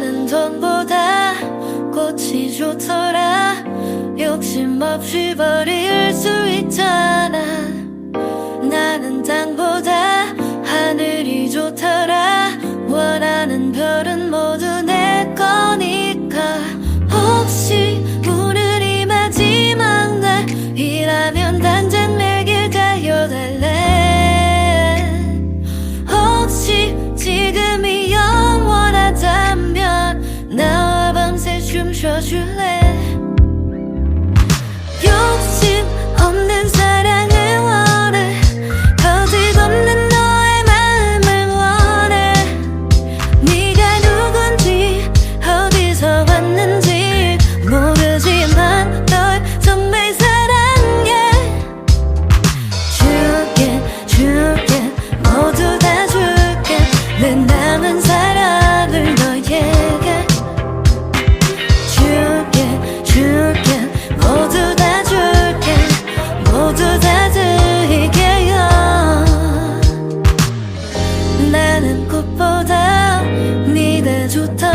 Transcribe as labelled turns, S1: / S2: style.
S1: 나는 돈보다 꽃이 좋더라. 욕심 없이 버리 这距离。 빛나는 꽃보다 네가 좋다.